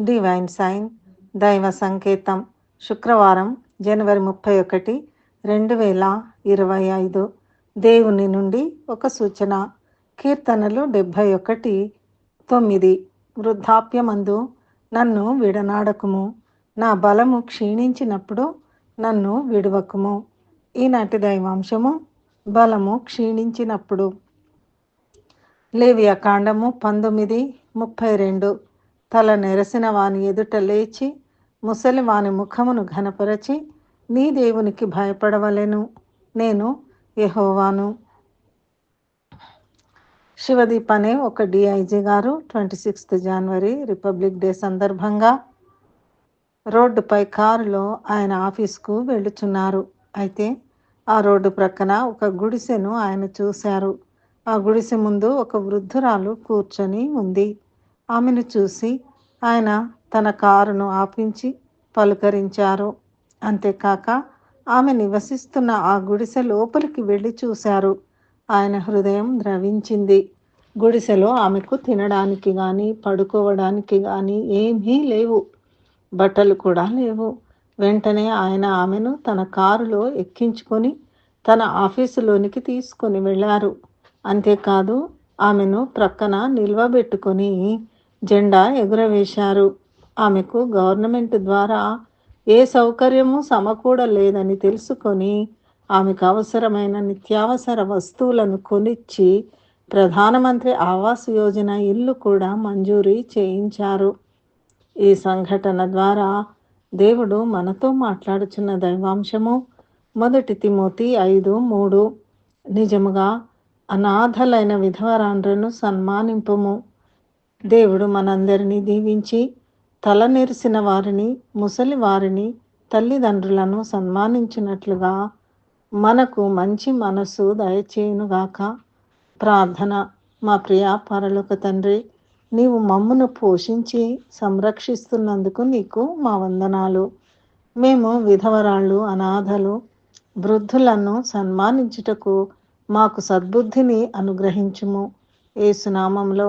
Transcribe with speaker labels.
Speaker 1: Divine sign దైవ సంకేతం శుక్రవారం జనవరి ముప్పై ఒకటి రెండు వేల ఇరవై ఐదు. దేవుని నుండి ఒక సూచన. కీర్తనలు డెబ్భై ఒకటి తొమ్మిది. వృద్ధాప్యమందు నన్ను విడనాడకుము. నా బలము క్షీణించినప్పుడు నన్ను విడువకుము. ఈనాటి దైవాంశము బలము క్షీణించినప్పుడు. లేవియ కాండము పంతొమ్మిది ముప్పై రెండు. తల నెరసిన వాని ఎదుట లేచి ముసలి వాని ముఖమును ఘనపరచి నీ దేవునికి భయపడవలెను నేను యహోవాను. శివదీప్ అనే ఒక డిఐజీ గారు twenty sixth January republic day సందర్భంగా రోడ్డుపై కారులో ఆయన ఆఫీస్కు వెళ్ళుచున్నారు. అయితే ఆ రోడ్డు ప్రక్కన ఒక గుడిసెను ఆయన చూశారు. ఆ గుడిసె ముందు ఒక వృద్ధురాలు కూర్చొని ఉంది. ఆమెను చూసి ఆయన తన కారును ఆపించి పలుకరించారు. అంతేకాక ఆమె నివసిస్తున్న ఆ గుడిసె లోపలికి వెళ్ళి చూశారు. ఆయన హృదయం ద్రవించింది. గుడిసెలో ఆమెకు తినడానికి కానీ పడుకోవడానికి కానీ ఏమీ లేవు. బట్టలు కూడా లేవు. వెంటనే ఆయన ఆమెను తన కారులో ఎక్కించుకొని తన ఆఫీసులోనికి తీసుకొని వెళ్ళారు. అంతేకాదు ఆమెను ప్రక్కన నిల్వబెట్టుకొని జెండా ఎగురవేశారు. ఆమెకు గవర్నమెంట్ ద్వారా ఏ సౌకర్యము సమకూడలేదని తెలుసుకొని ఆమెకు అవసరమైన నిత్యావసర వస్తువులను కొనిచ్చి ప్రధానమంత్రి ఆవాస్ యోజన ఇల్లు కూడా మంజూరీ చేయించారు. ఈ సంఘటన ద్వారా దేవుడు మనతో మాట్లాడుచున్న దైవాంశము మొదటి తిమోతి ఐదు మూడు. నిజముగా అనాథలైన విధవరాండ్రను సన్మానింపము. దేవుడు మనందరినీ దీవించి తలనెరిసిన వారిని ముసలి వారిని తల్లిదండ్రులను సన్మానించినట్లుగా మనకు మంచి మనస్సు దయచేయునుగాక. ప్రార్థన. మా ప్రియ పరలోక తండ్రి నీవు మమ్మును పోషించి సంరక్షిస్తున్నందుకు నీకు మా వందనాలు. మేము విధవరాళ్ళు అనాథలు వృద్ధులను సన్మానించుటకు మాకు సద్బుద్ధిని అనుగ్రహించుము. ఏసునామంలో